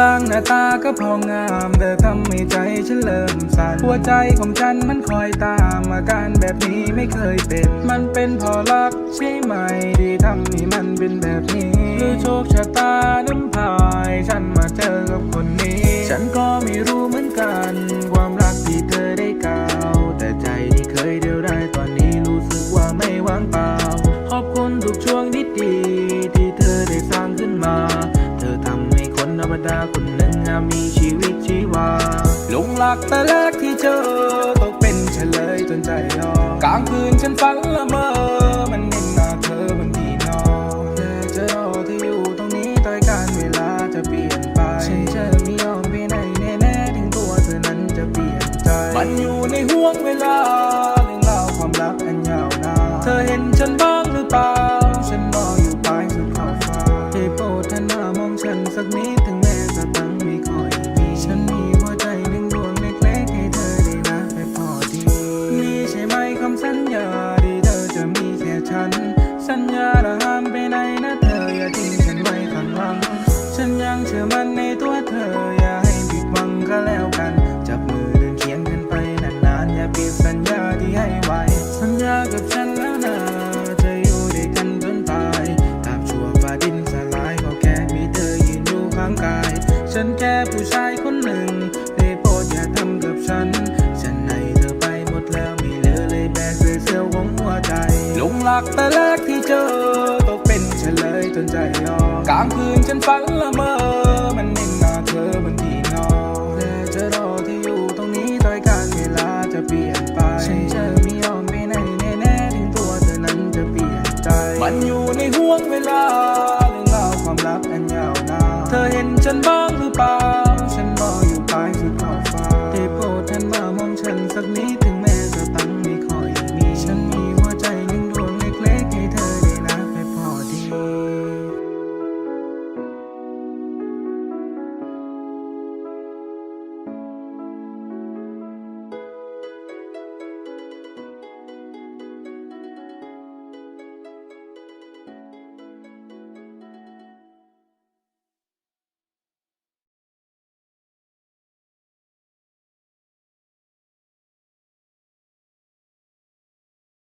ร่างหน้าตาก็พองามแต่ทำให้ใจฉันเริ่มสั่นหัวใจของฉันมันคอยตามอาการแบบนี้ไม่เคยเป็น มันเป็นเพอรักใช่ไหมที่ทำให้มันเป็นแบบนี้ หรือโชคชะตาน้ำพายฉันมาเจอกับคนนี้ ฉันก็ไม่รู้เหมือนกัน ความรักที่เธอได้กล่าว แต่ใจที่เคยเดียวได้ตอนนี้รู้สึกว่าไม่ว่างเปล่า ลักแต่แรกที่เจอตกเป็นเฉลยจนใจอ่อนกลางคืนฉันฝันละเมอมันเห็นหน้าเธอบนที่นอนแต่เจอเราที่อยู่ตรงนี้ต่อยการเวลาจะเปลี่ยนไปฉันจะไม่ยอมไปไหนแน่ๆถึงตัวเธอนั้นจะเปลี่ยนใจ มันอยู่ในห่วงเวลาเรื่องราวความรักอันยาวนานเธอเห็นฉันบ้างหรือเปล่า มั่นในตัวเธออย่าให้ผิดหวังก็แล้วกัน จับมือเดินเคียงกันไปนานๆอย่าเปลี่ยนสัญญาที่ให้ไว้ สัญญากับฉันแล้วนะจะอยู่ด้วยกันจนตายตาบชั่วฟ้าดินสลายก็แค่มีเธอยืนอยู่ข้างกาย ฉันแค่ผู้ชายคนหนึ่งได้โปรดอย่าทำกับฉัน ฉันให้เธอไปหมดแล้วม่เหลือเลยแม้เศษเสี้ยวของหัวใจหลงรักแต่แรกที่เจอตกเป็นเฉลยจนใจอ่อนกลางคืนฉันฝันละเมอ เธอมันพี่นองและจะรอที่อยู่ตรงนี้ต่อยการเวลาจะเปลี่ยนไปฉันจะไม่ยอมไปไหนแน่ๆถึงตัวเธอนั้นจะเปลี่ยนใจ มันอยู่ในห่วงเวลาเรื่องราวความลับอันยาวนานเธอเห็นฉันบ้า